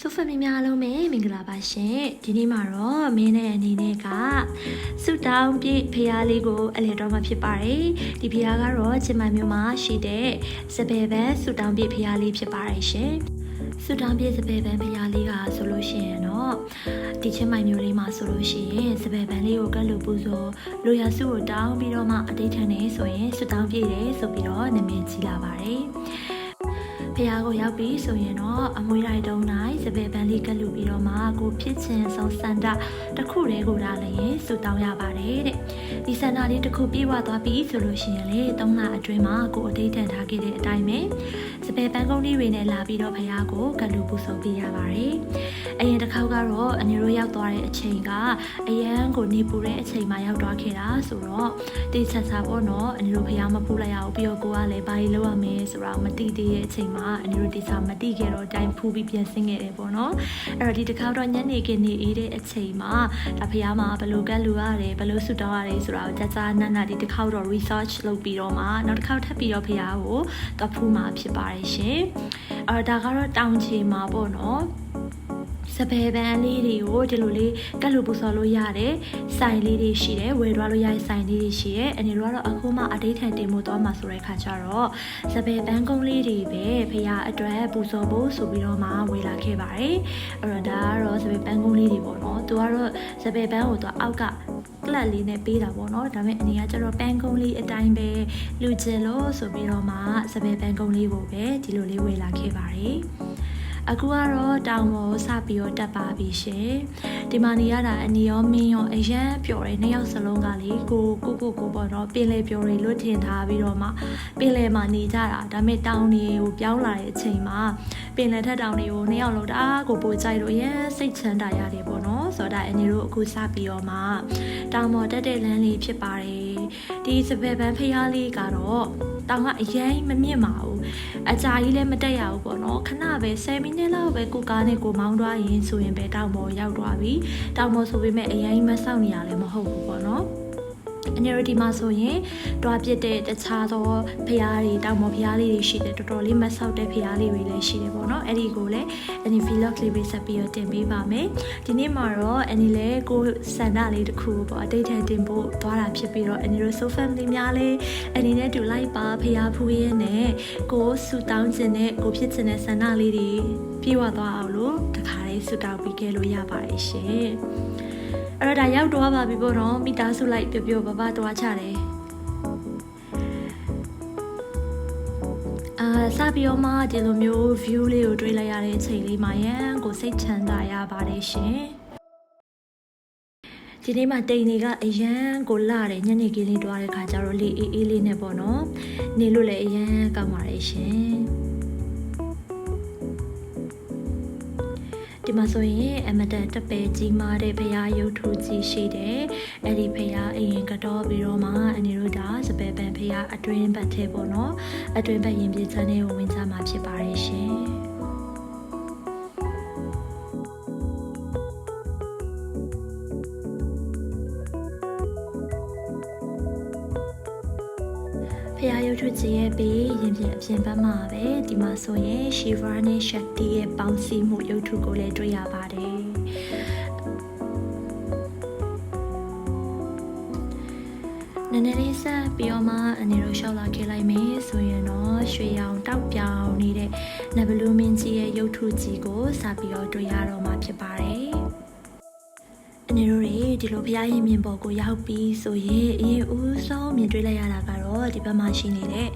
ဆိုဖမီများလုံးပဲမင်္ဂလာပါရှင်ဒီနေ့မှာတော့မင်းနဲ့အနေနဲ့ကဆူတောင်းပြည့်ဖျားလေးကိုအလဲတော်မှာဖြစ်ပါတယ်ဒီဖျားကတော့ချင်းမိုင်မြို့မှာရှိတဲ့စပယ်ဘန်ဆူတောင်းပြည့်ဖျားလေးဖြစ်ပါတယ်ရှင်ဆူတောင်းပြည့်စပယ်ဘန်ဖျားလေးကဆိုလို့ရှိရင်တော့ဒီချင်းမိုင်မြို့လေးမှာဆိုလို့ရှိရင်စပယ်ဘန်လေးကိုကတ်လို့ပူဇော်လူရစုကိုတောင်းပြီးတော့မှအတိတ်ထန်နေဆိုရင်ဆူတောင်းပြည့်တယ်ဆိုပြီးတော့နာမည်ကြီးလာပါတယ် ဖះကိုရောက်ပြီဆိုရင်တော့အမွေတိုင်းတုံးတိုင်းစပယ်ပန်းလေးကလူပြီးတော့မှကိုဖြစ်ချင်ဆုံးစန္ဒတစ်ခုတည်းကိုဒါလည်းစူတောင်းရပါတယ်တဲ့ဒီစန္ဒလေးတစ်ခုပြေးဝသွားပြီဆိုလို့ရှိရင်လေ၃လအတွင်းမှာကိုအတိတ်ထန်ထားခဲ့တဲ့အတိုင်းပဲစပယ်ပန်းကုန်းလေးတွေနဲ့လာပြီးတော့ဖះကိုကလူပူဆုံပေးရပါတယ်အရင်တစ်ခေါက်ကတော့အနေတို့ရောက်သွားတဲ့အချိန်ကအရန်ကိုနေပူတဲ့အချိန်မှာရောက်သွားခဲ့တာဆိုတော့တိတ်ဆက်စားပေါ့နော်အနေတို့ဖះမပူလိုက်ရဘူးပြီးတော့ကိုကလည်းဘာကြီးလုပ်ရမလဲဆိုတော့မတိသေးတဲ့အချိန်မှာအနေတို့ဒီစာမတိခဲ့တော့အတိုင်းဖူးပြီးပြန်ဆင်းခဲ့တယ်ပေါ့နော်အဲ့တော့ဒီတစ်ခါတော့ညနေခင်းနေအေးတဲ့အချိန်မှာဒါဖះမှာဘယ်လိုကတ်လူရတယ်ဘယ်လိုဆူတောင်းရတယ်ဆိုတာကိုကြာကြာနာနာဒီတစ်ခါတော့ research လုပ်ပြီးတော့မှနောက်တစ်ခါထပ်ပြီးတော့ဖះကိုတော့ဖူးမှာဖြစ်ပါတယ်ရှင်အဲ့ဒါကတော့တောင်ချေမှာပေါ့နော် စပယ်ပန်းလေးတွေကိုဒီလိုလေးကတ်လူပူစော်လို့ရတယ်ဆိုင်လေးတွေရှိတယ်ဝယ်သွားလို့ရတဲ့ဆိုင်လေးတွေရှိတယ်အနေတို့ကတော့အခုမှအတိတ်ထန်တင်မှုတော့မှဆိုတဲ့ခါကျတော့စပယ်ပန်းကုန်းလေးတွေပဲဖះအတွက်ပူစော်ဖို့ဆိုပြီးတော့မှဝယ်လာခဲ့ပါတယ်အဲ့တော့ဒါကတော့စပယ်ပန်းကုန်းလေးတွေပေါ့နော်သူကတော့စပယ်ပန်းကိုသူအောက်ကကလပ်လေးနဲ့ပေးတာပေါ့နော်ဒါပေမဲ့အနေကကျတော့ပန်းကုန်းလေးအတိုင်းပဲလူကျင်လို့ဆိုပြီးတော့မှစပယ်ပန်းကုန်းလေးကိုပဲဒီလိုလေးဝယ်လာခဲ့ပါတယ် အခုကတော့တောင်ပေါ်စပြီးတော့တက်ပါပြီရှင်ဒီမှာနေရတာအနီရောမင်းရောအရန်ပျော်တယ်နှစ်ယောက်စလုံးကလေကိုကိုကိုကိုပေါ့နော်ပင်လေပျော်တွေလွတ်ထင်ထားပြီးတော့မှပင်လေမှာနေကြတာဒါပေမဲ့တောင်တွေကိုပြောင်းလာတဲ့အချိန်မှာပင်လေထက်တောင်တွေကိုနှစ်ယောက်လုံးတအားကိုပိုကြိုက်လို့အရန်စိတ်ချမ်းသာရတယ်ပေါ့နော်ဆိုတော့ဒါအနေတို့အခုစပြီးတော့မှတောင်ပေါ်တက်တဲ့လမ်းလေးဖြစ်ပါတယ်ဒီစပယ်ပန်းဖျားလေးကတော့တောင်ကအရင်မမြင့်ပါဘူး အကြာကြီးလည်းမတက်ရဘူးပေါ့နော်ခဏပဲ10မိနစ်လောက်ပဲကိုကားနဲ့ကိုမောင်းသွားရင်ဆိုရင်ပဲတောင်ပေါ်ရောက်သွားပြီတောင်ပေါ်ဆိုပေမဲ့အရင်မဆောက်နေရလည်းမဟုတ်ဘူးပေါ့နော် အနေရဒီမှာဆိုရင်တွားပြစ်တဲ့တခြားသောဖျားတွေတောင်ပေါ်ဖျားလေးတွေရှိတယ်တော်တော်လေးမဆောက်တဲ့ဖျားလေးတွေလည်းရှိတယ်ပေါ့နော်အဲ့ဒီကိုလည်းအနီ vlog လေးပဲဆက်ပြီးတော့တင်ပေးပါမယ်ဒီနေ့မှာတော့အနီလည်းကိုစန္ဒလေးတစ်ခုပေါ့အတိတ်ထန်တင်ဖို့သွားတာဖြစ်ပြီးတော့အနီတို့ so family များလေးအနီနဲ့တူလိုက်ပါဖျားဖူးရဲနဲ့ကိုဆူတောင်းခြင်းနဲ့ကိုဖြစ်ခြင်းနဲ့စန္ဒလေးတွေပြေဝသွားအောင်လို့တခါလေးဆူတောင်းပြီးခဲ့လို့ရပါတယ်ရှင် အဲ့တော့ဒါရောက်တော့ပါပြီပေါ့နော်မိသားစုလိုက်ပျော်ပျော်ပါပါတွားချတယ်အာစပြီးတော့မှဒီလိုမျိုး view လေးကိုတွေ့လိုက်ရတဲ့အချိန်လေးမှာရန်ကိုစိတ်ချမ်းသာရပါတယ်ရှင်ဒီနေ့မှတိန်တွေကအရန်ကိုလာတယ်ညနေခင်းလေးတွားတဲ့ခါကျတော့လေအေးအေးလေးနဲ့ပေါ့နော်နေလို့လည်းအရန်ကောင်းပါတယ်ရှင် ဒီမှာဆိုရင်အမတန်တပယ်ကြီးမားတဲ့ဖရာရုပ်ထုကြီးရှိတယ်။အဲ့ဒီဖရာအရင်ကတော့ပြီးတော့မှအနေတို့ဒါစပယ်ပန်ဖရာအတွင်းဘက်ထဲပေါ့နော်။အတွင်းဘက်ရင်ပြေချမ်းလေးကိုဝင်ကြမှာဖြစ်ပါတယ်ရှင်။ ရာရုပ်ထုကြီးရဲ့ဘေးရင်ပြင်အပြင်ဘက်မှာပဲဒီမှာဆိုရင် Shiva နဲ့ Shakti ရဲ့ပေါင်းစည်းမှုရုပ်ထုကိုလည်းတွေ့ရပါတယ်။နည်းနည်းလေးဆက်ပြီးတော့မှအနေတို့ရှောက်လာခဲ့လိုက်မယ်ဆိုရင်တော့ရွှေရောင်တောက်ပြောင်နေတဲ့နဘလူးမင်းကြီးရဲ့ရုပ်ထုကြီးကိုစပြီးတော့တွေ့ရတော့မှာဖြစ်ပါတယ်။အ နေတို့တွေဒီလိုဖျားရင်မြင်ပေါ်ကိုရောက်ပြီးဆိုရင်အရင်ဦးဆုံးမြင်တွေ့လိုက်ရတာကတော့ဒီဘက်မှာရှိနေတဲ့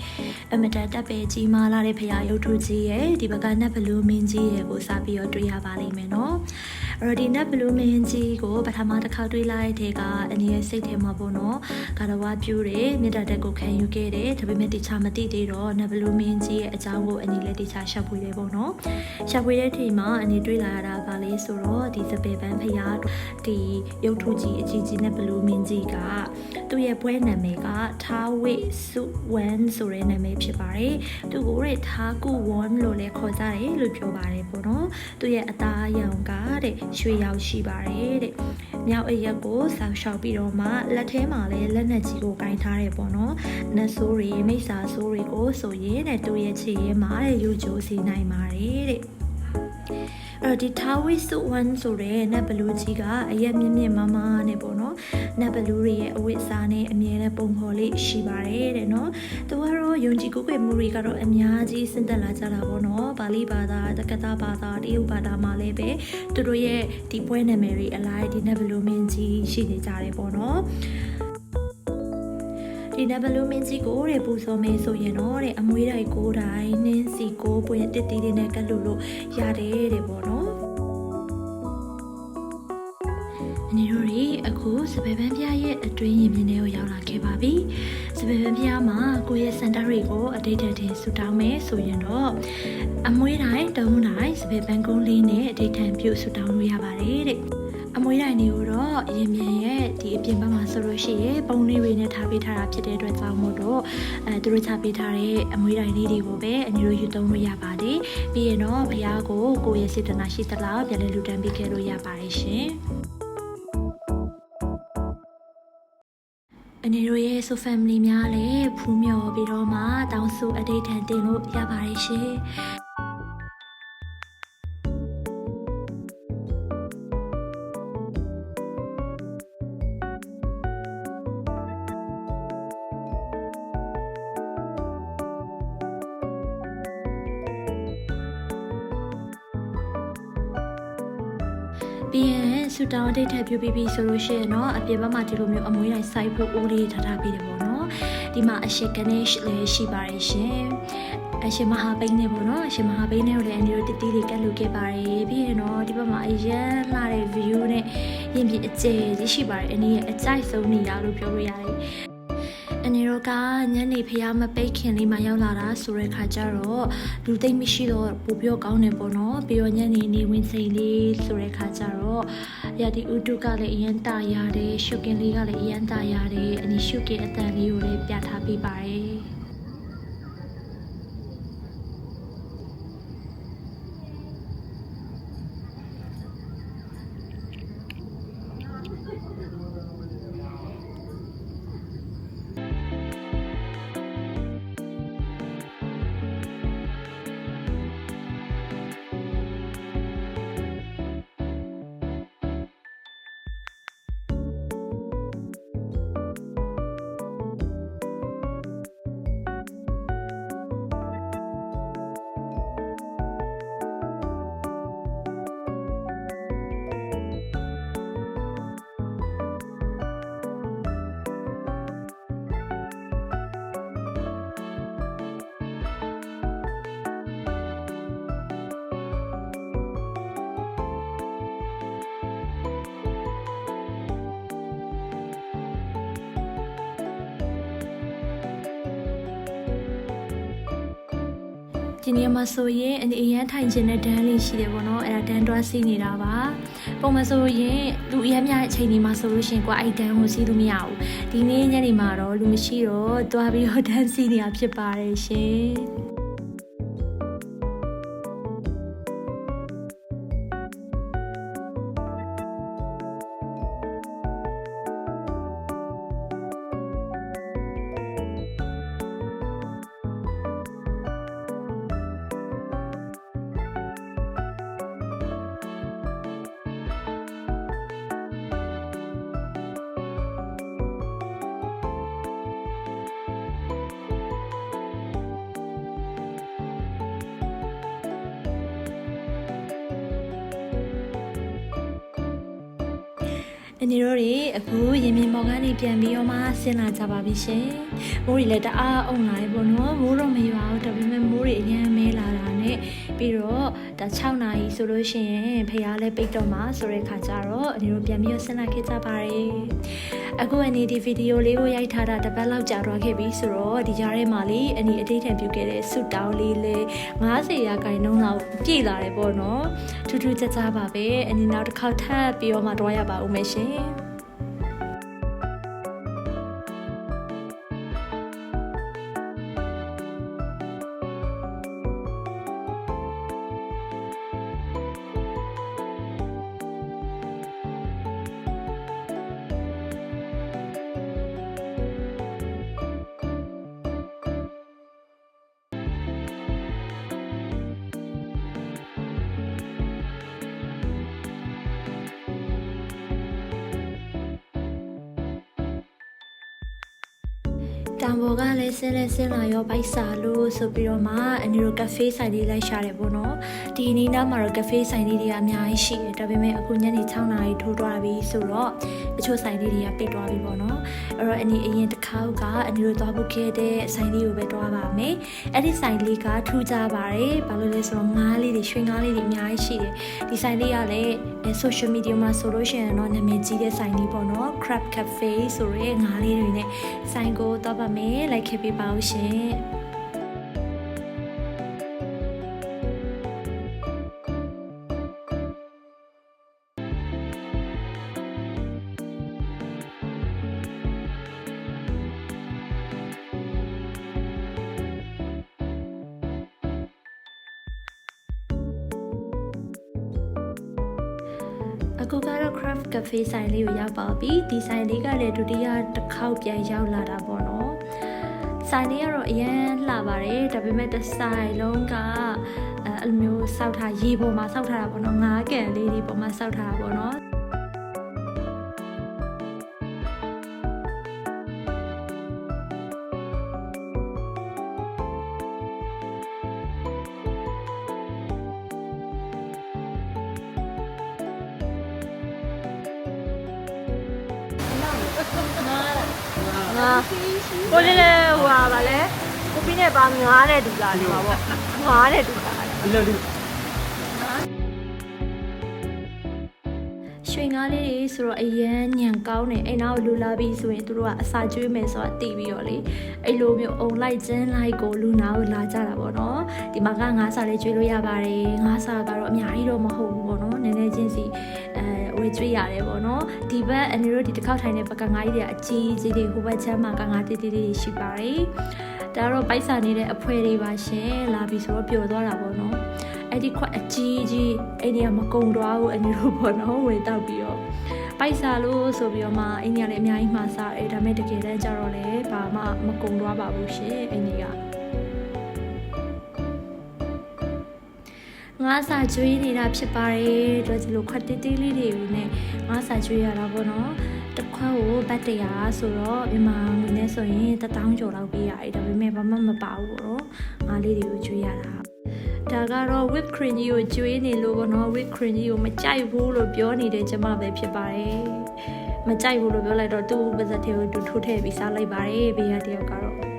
အမတန်တက်ပဲကြီးမားလာတဲ့ဖျားရုပ်ထုကြီးရဲ့ဒီဘက်ကနတ်ဘလူးမင်းကြီးရဲ့ကိုစပြီးတော့တွေ့ရပါလိမ့်မယ်နော်။ အဲ့တော့ဒီနတ်ဘလူးမင်းကြီးကိုပထမတစ်ခါတွေ့လိုက်တဲ့ကအနည်းရဲ့စိတ်ထဲမှာပေါ့နော်။ကာရဝါပြူတယ်မြေတာတက်ကိုခံယူခဲ့တယ်ဒါပေမဲ့တခြားမသိသေးတော့နတ်ဘလူးမင်းကြီးရဲ့အကြောင်းကိုအနည်းလည်းတခြားရှောက်ပွေတယ်ပေါ့နော်။ရှောက်ပွေတဲ့ချိန်မှာအနည်းတွေ့လာရတာပါလေဆိုတော့ဒီစပယ်ပန်းဖျားဒီရုပ်ထုကြီးအကြီးကြီးနဲ့ဘလူးမင်းကြီးက သူ့ရဲ့ပွဲနာမည်ကထားဝိစုဝမ်ဆိုတဲ့နာမည်ဖြစ်ပါတယ်။သူကိုတဲ့ထားကူဝမ်လို့လည်းခေါ်ကြတယ်လို့ပြောပါတယ်ပေါ့နော်။သူ့ရဲ့အသားအရောင်ကတဲ့ရွှေရောင်ရှိပါတယ်တဲ့။မြောက်အရက်ကိုဆောက်ရှောက်ပြီးတော့မှလက်ထဲမှာလည်းလက်နက်ကြီးကိုကင်ထားတယ်ပေါ့နော်။နတ်ဆိုးတွေမိစ္ဆာဆိုးတွေကိုဆိုရင်တဲ့သူ့ရဲ့ခြေရင်းမှာတဲ့ယူကြိုးစီနိုင်ပါတယ်တဲ့။ အဲ့အဲ့တော့ဒီ Tawi Su One ဆိုတဲ့နတ်ဘလူးကြီးကအရက်မြင့်မြင့်မမနဲ့ပေါ့နော်နတ်ဘလူးတွေရဲ့အဝတ်အစားနဲ့အမြဲတမ်းပုံဖော်လေးရှိပါတယ်တဲ့နော်သူကတော့ယုံကြည်ကိုယ်ွယ်မှုတွေကတော့အများကြီးဆင့်သက်လာကြတာပေါ့နော်ပါဠိဘာသာတက္ကသဘာသာတရုတ်ဘာသာမှာလည်းပဲသူတို့ရဲ့ဒီပွဲနာမည်တွေအလိုက်ဒီနတ်ဘလူးမင်းကြီးရှိနေကြတယ်ပေါ့နော် ဒီနဘလူးမင်းကြီးကိုတဲ့ပူစော်မေးဆိုရင်တော့တဲ့အမွေးတိုင်းကိုတိုင်းနှင်းစီကိုပွင့်တစ်တီးတွေနဲ့ကတ်လို့လို့ရတယ်တဲ့ပေါ့နော်အနေတို့တွေအခုစပယ်ပန်းပြရဲ့အတွင်းရင်မြင်းတွေကိုရောက်လာခဲ့ပါပြီ စပယ်ပန်းပြမှာကိုယ့်ရဲ့စန်တာတွေကိုအတိတ်တည်းဆူတောင်းမယ်ဆိုရင်တော့အမွေးတိုင်းတုံးတိုင်းစပယ်ပန်းကုန်းလေးနဲ့အတိတ်တန်ပြုတ်ဆူတောင်းလို့ရပါတယ်တဲ့အမွေးတိုင်းတွေကိုတော့ရင်မြင်ရဲ့ဒီအပြင်ဘက်မှာဆိုလို့ရှိရင်ပုံလေးတွေနဲ့ထားပေးထားတာဖြစ်တဲ့အတွက်ကြောင့်မို့တော့အဲသူတို့ချပေးထားတဲ့အမွေးတိုင်းလေးတွေကိုပဲအညီတို့ယူသုံးလို့ရပါတယ်ပြီးရင်တော့ဘုရားကိုကိုယ့်ရဲ့စေတနာရှိသလားပြန်လည်လူတန်းပေးခဲ့လို့ရပါတယ်ရှင် အနေတို့ရဲ့ so family များလည်းဖူးမြော်ပြီးတော့မှတောင်းဆိုအတိတ်ထန်တင်လို့ရပါတယ်ရှင် ဆူတောင်းအတိတ်ထက်ပြုပြီးပြီဆိုလို့ရှိရင်တော့အပြင်ဘက်မှာဒီလိုမျိုးအမွေးတိုင်းစိုက်ဖို့အိုးလေးထားထားပြီးတယ်ပေါ့နော်ဒီမှာအရှိကနေလည်းရှိပါတယ်ရှင်အရှင်မဟာပိန်းနဲ့ပေါ့နော်အရှင်မဟာပိန်းနဲ့ကိုလည်းအန်ဒီတို့တတိလေးကတ်လူခဲ့ပါတယ်ပြီးရင်တော့ဒီဘက်မှာအရန်လာတဲ့ view နဲ့ရင်ပြအကျယ်ကြီးရှိပါတယ်အနည်းရဲ့အကြိုက်ဆုံးနေရလို့ပြောလို့ရတယ်အနေ တော့ကညနေဖျားမပိတ်ခင်လေးမှရောက်လာတာဆိုတဲ့ခါကျတော့လူသိမ့်မရှိတော့ပိုပြောကောင်းတယ်ပေါ့နော်ပြီးတော့ညနေနေဝင်စိန်လေးဆိုတဲ့ခါကျတော့ရာဒီဥတုကလည်းအရင်တာရတယ်ရှုကင်လေးကလည်းအရင်တာရတယ်အနီရှုကင်အတန်လေးကိုလည်းပြထားပေးပါတယ် ဒီနေရာမှာဆိုရင်အရန်ထိုင်ခြင်းနဲ့ဒန်းလေးရှိတယ်ပေါ့နော်အဲ့ဒါဒန်းတွားစီးနေတာပါပုံမှန်ဆိုရင်လူအရန်များတဲ့အချိန်ဒီမှာဆိုလို့ရှိရင်ကွာအဲ့ဒန်းကိုစီးလို့မရဘူးဒီနေ့ညနေမှာတော့လူမရှိတော့တွားပြီးတော့ဒန်းစီးနေတာဖြစ်ပါတယ်ရှင် အနေတို့တွေအခုရင်မြင်ပေါ်ကနေပြန်ပြီးတော့မှဆင်းလာကြပါပြီရှင်။မိုးတွေလည်းတအားအုံလာပြီပေါ့နော်။မိုးတော့မရွာဘူးဒါပေမဲ့မိုးတွေအရင်မဲလာတာနဲ့ ပြီးတော့ဒါ6နာရီဆိုလို့ရှိရင်ဖះလည်းပိတ်တော့မှဆိုတဲ့ခါကျတော့အနေတို့ပြန်ပြီးတော့ဆင်းလာခဲ့ကြပါတယ်။အခုအနေဒီဗီဒီယိုလေးကိုရိုက်ထားတာတစ်ပတ်လောက်ကြာတော့ခဲ့ပြီဆိုတော့ဒီကြားထဲမှာလေအနေအတိတ်ထံပြုခဲ့တဲ့ဆုတောင်းလေးလေ90ရာခိုင်နှုန်းလောက်ပြည့်လာတယ်ပေါ့နော်။ထူးထူးခြားခြားပါပဲ။အနေနောက်တစ်ခေါက်ထပ်ပြီးတော့မှတွားရပါဦးမယ်ရှင်။ တံဘော်ကလည်းဆင်းလဲဆင်းလာရောဘိုက်စာလို့ဆိုပြီးတော့မှအနီတို့ကဖေးဆိုင်လေးလိုက်ရှာတယ်ပေါ့နော်ဒီအနီးနားမှာတော့ကဖေးဆိုင်လေးတွေကအများကြီးရှိတယ်ဒါပေမဲ့အခုညနေ6နာရီထိုးသွားပြီဆိုတော့တချို့ဆိုင်လေးတွေကပိတ်သွားပြီပေါ့နော်အဲ့တော့အနီအရင်တစ်ခါကအနီတို့သွားဖို့ခဲ့တဲ့ဆိုင်လေးကိုပဲသွားပါမယ်အဲ့ဒီဆိုင်လေးကထူးခြားပါတယ်ဘာလို့လဲဆိုတော့ငါးလေးတွေရွှေငါးလေးတွေအများကြီးရှိတယ်ဒီဆိုင်လေးကလည်း social media မှာဆိုလို့ရှိရင်တော့နာမည်ကြီးတဲ့ဆိုင်လေးပေါ့နော် crab cafe ဆိုရဲငါးလေးတွေနဲ့ဆိုင်ကိုသွားပါမယ်လိုက်ခဲ့ပေးပါဦးရှင် cafe ဆိုင်လေးကိုရောက်ပါပြီဒီဆိုင်လေးကလည်းဒုတိယတစ်ခေါက်ပြန်ရောက်လာတာပေါ့နော်ဆိုင်လေးကတော့အရန်လှပါတယ်ဒါပေမဲ့တစ်ဆိုင်လုံးကအဲအဲ့လိုမျိုးစောက်ထားရေပေါ်မှာစောက်ထားတာပေါ့နော်ငါးကန်လေးဒီပေါ်မှာစောက်ထားတာပေါ့နော် ငါကိုလေးလေးဟိုဟာဗာလဲကိုပြီးနဲ့ပါငားနဲ့တူလာနေပါပေါ့ငားနဲ့တူလာတယ်ဒီလိုဒီရွှေငါးလေးတွေဆိုတော့အရန်ညံကောင်းတယ်အိမ်နောက်လူလာပြီဆိုရင်သူတို့ကအစာကျွေးမယ်ဆိုတာသိပြီးတော့လေအဲ့လိုမျိုးအုံလိုက်ကျန်းလိုက်ကိုလူနာကိုလာကြတာပေါ့နော်ဒီမှာကငါးစာလေးကျွေးလို့ရပါတယ်ငါးစာကတော့အများကြီးတော့မဟုတ်ဘူးပေါ့နော်နည်းနည်းချင်းစီအဲ ဝေကျွေးရတယ်ပေါ့နော်ဒီဘက်အနေတို့ဒီတစ်ခေါက်ထိုင်တဲ့ဘက်ကငါးကြီးတွေအကြီးကြီးတွေဟိုဘက်ချမ်းမှာကငါးတီးတီးလေးရှိပါတယ်ဒါတော့ပိုက်စာနေတဲ့အဖွဲတွေပါရှင်လာပြီဆိုတော့ပျော်သွားတာပေါ့နော်အဲ့ဒီခွက်အကြီးကြီးအဲ့ဒီကမကုံသွားဘူးအန်ဒီတို့ပေါ့နော်ဝေတောက်ပြီးတော့ပိုက်စားလို့ဆိုပြီးတော့မှအင်းကြီးကလည်းအများကြီးမှာစားတယ်ဒါပေမဲ့တကယ်တမ်းကျတော့လေဘာမှမကုံသွားပါဘူးရှင်အင်းကြီးက ငါးစာကျွေးနေတာဖြစ်ပါတယ်တော့ဒီလိုခွက်တေးသေးလေးတွေနဲ့ငါးစာကျွေးရတာပေါ့နော်တစ်ခွက်ကိုဘတ်တရာဆိုတော့မြန်မာငွေနဲ့ဆိုရင်1000ကျော်လောက်ပေးရတယ်ဒါပေမဲ့ဘာမှမပါဘူးပေါ့နော်ငါးလေးတွေကိုကျွေးရတာဒါကတော့ whip cream ကြီးကိုကျွေးနေလို့ပေါ့နော် whip cream ကြီးကိုမကြိုက်ဘူးလို့ပြောနေတဲ့ကျမပဲဖြစ်ပါတယ်မကြိုက်ဘူးလို့ပြောလိုက်တော့သူ့ပါဇက်ထဲကိုသူထိုးထည့်ပြီးစားလိုက်ပါတယ်ဘေးရတယောက်ကတော့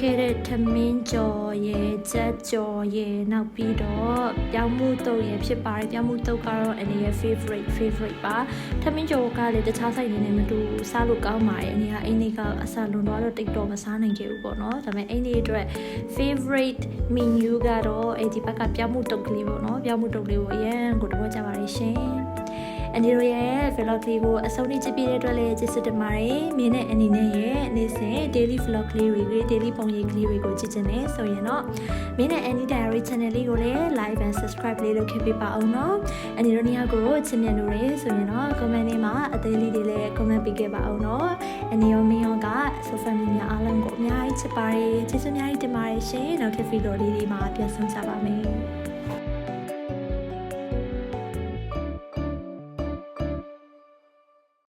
ခဲ့တဲ့ထမင်းကြော်ရဲ့ချက်ကြော်ရဲ့နောက်ပြီးတော့ပြောင်းမှုတုပ်ရဲ့ဖြစ်ပါတယ်ပြောင်းမှုတုပ်ကတော့အနေရဲ့ favorite favorite ပါထမင်းကြော်ကလည်းတခြားဆိုင်တွေနဲ့မတူစားလို့ကောင်းပါတယ်အနေကအိမ်လေးကအစားလွန်တော့တိတ်တော့မစားနိုင်ခဲ့ဘူးပေါ့နော်ဒါပေမဲ့အိမ်လေးအတွက် favorite menu ကတော့အဲဒီဘက်ကပြောင်းမှုတုပ်ကလေးပေါ့နော်ပြောင်းမှုတုပ်လေးကိုအရင်ကိုတော့ကြပါတယ်ရှင် အန်ဒီရိုရဲ့ vlog လေးကိုအဆုံးထိကြည့်ပြတဲ့အတွက်လည်းကျေးဇူးတင်ပါတယ်။မင်းနဲ့အနေနဲ့ရဲ့နေ့စဉ် daily vlog လေးတွေ daily ပုံရိပ်ကလေးတွေကိုကြည့်ချင်တယ်ဆိုရင်တော့မင်းနဲ့ Annie Diary Channel လေးကိုလည်း like and subscribe လေးလုပ်ခဲ့ပေးပါအောင်နော်။အန်ဒီရိုနီယာကိုချစ်မြတ်လို့ရဆိုရင်တော့ comment လေးမှာအသေးလေးတွေလည်း comment ပေးခဲ့ပါအောင်နော်။အန်ဒီရိုမင်းရောက so family များအားလုံးကိုအများကြီးချစ်ပါတယ်။ကျေးဇူးအများကြီးတင်ပါတယ်ရှင်။နောက်ထပ် video လေးတွေမှာပြန်ဆောင်ကြပါမယ်။